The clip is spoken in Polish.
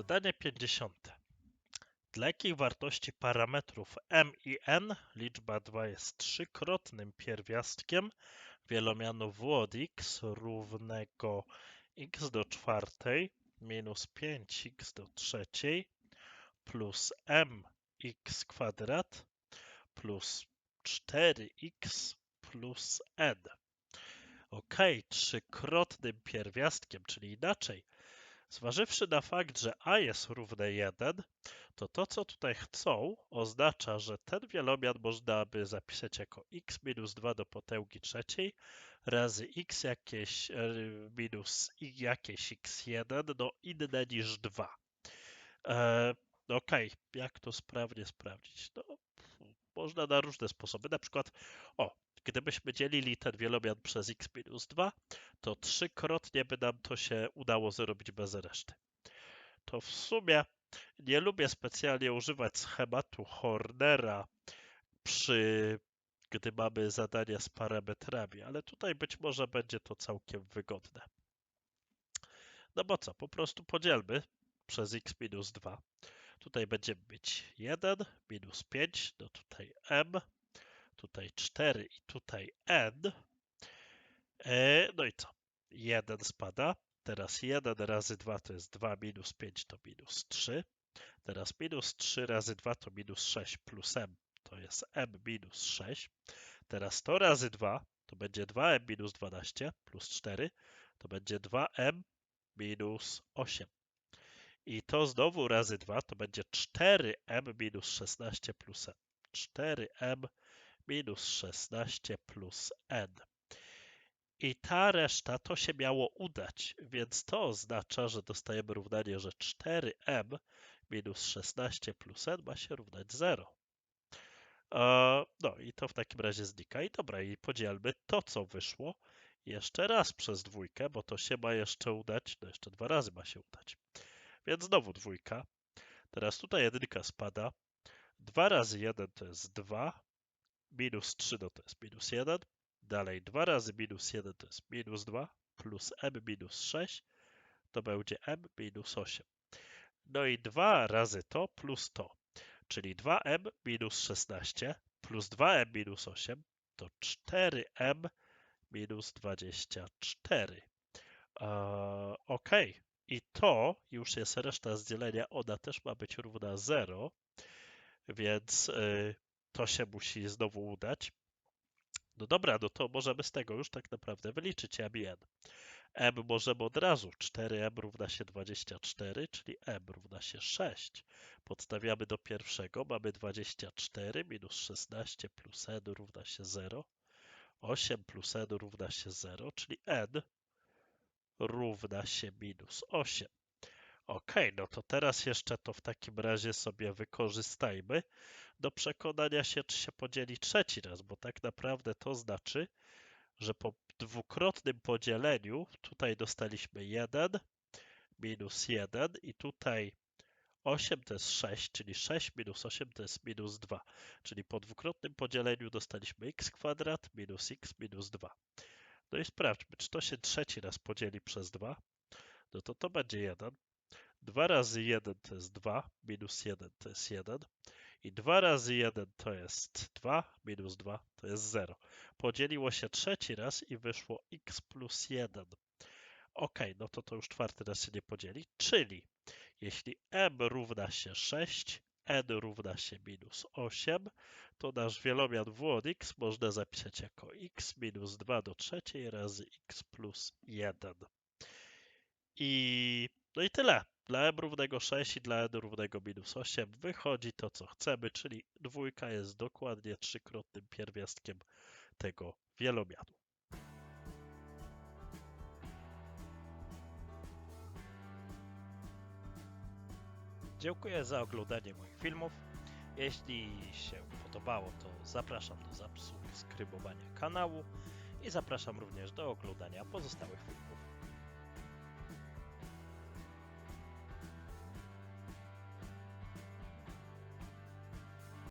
Zadanie 50. Dla jakich wartości parametrów m i n liczba 2 jest trzykrotnym pierwiastkiem wielomianu w od x równego x do czwartej minus 5x do trzeciej plus mx kwadrat plus 4x plus n. Ok, trzykrotnym pierwiastkiem, czyli inaczej. Zważywszy na fakt, że a jest równe 1, to to, co tutaj chcą, oznacza, że ten wielomian można by zapisać jako x minus 2 do potęgi trzeciej razy x jakieś e, minus jakieś x1, no inne niż 2. E, ok, jak to sprawnie sprawdzić? No, można na różne sposoby. Na przykład, o, gdybyśmy dzielili ten wielomian przez x minus 2, to trzykrotnie by nam to się udało zrobić bez reszty. To w sumie nie lubię specjalnie używać schematu Hornera przy gdy mamy zadania z parametrami, ale tutaj być może będzie to całkiem wygodne. No bo co, po prostu podzielmy przez x minus 2. Tutaj będziemy mieć 1 minus 5, no tutaj m, tutaj 4 i tutaj n. E, no i co? 1 spada. Teraz 1 razy 2 to jest 2 minus 5 to minus 3. Teraz minus 3 razy 2 to minus 6 plus m to jest m minus 6. Teraz 100 razy 2 to będzie 2m minus 12 plus 4 to będzie 2m minus 8. I to znowu razy 2 to będzie 4m minus 16 plus n. 4m minus 16 plus n. I ta reszta to się miało udać, więc to oznacza, że dostajemy równanie, że 4m minus 16 plus n ma się równać 0. No i to w takim razie znika. I dobra, i podzielmy to, co wyszło jeszcze raz przez dwójkę, bo to się ma jeszcze udać, no jeszcze dwa razy ma się udać. Więc znowu dwójka. Teraz tutaj jedynka spada. 2 razy 1 to jest 2. Minus 3 no to jest minus 1. Dalej 2 razy minus 1 to jest minus 2. Plus m minus 6 to będzie m minus 8. No i 2 razy to plus to. Czyli 2m minus 16 plus 2m minus 8 to 4m minus 24. Eee, ok. I to już jest reszta z dzielenia. Ona też ma być równa 0, więc y, to się musi znowu udać. No dobra, no to możemy z tego już tak naprawdę wyliczyć m i n. m możemy od razu. 4m równa się 24, czyli m równa się 6. Podstawiamy do pierwszego. Mamy 24 minus 16 plus n równa się 0. 8 plus n równa się 0, czyli n równa się minus 8. Ok, no to teraz jeszcze to w takim razie sobie wykorzystajmy do przekonania się, czy się podzieli trzeci raz, bo tak naprawdę to znaczy, że po dwukrotnym podzieleniu tutaj dostaliśmy 1 minus 1 i tutaj 8 to jest 6, czyli 6 minus 8 to jest minus 2. Czyli po dwukrotnym podzieleniu dostaliśmy x kwadrat minus x minus 2. No i sprawdźmy, czy to się trzeci raz podzieli przez 2. No to to będzie 1. 2 razy 1 to jest 2, minus 1 to jest 1. I 2 razy 1 to jest 2, minus 2 to jest 0. Podzieliło się trzeci raz i wyszło x plus 1. Ok, no to to już czwarty raz się nie podzieli, czyli jeśli m równa się 6, n równa się minus 8, to nasz wielomian w od x można zapisać jako x minus 2 do trzeciej razy x plus 1. I no i tyle. Dla m równego 6 i dla n równego minus 8 wychodzi to, co chcemy, czyli dwójka jest dokładnie trzykrotnym pierwiastkiem tego wielomianu. Dziękuję za oglądanie moich filmów. Jeśli się podobało, to zapraszam do subskrybowania kanału i zapraszam również do oglądania pozostałych filmów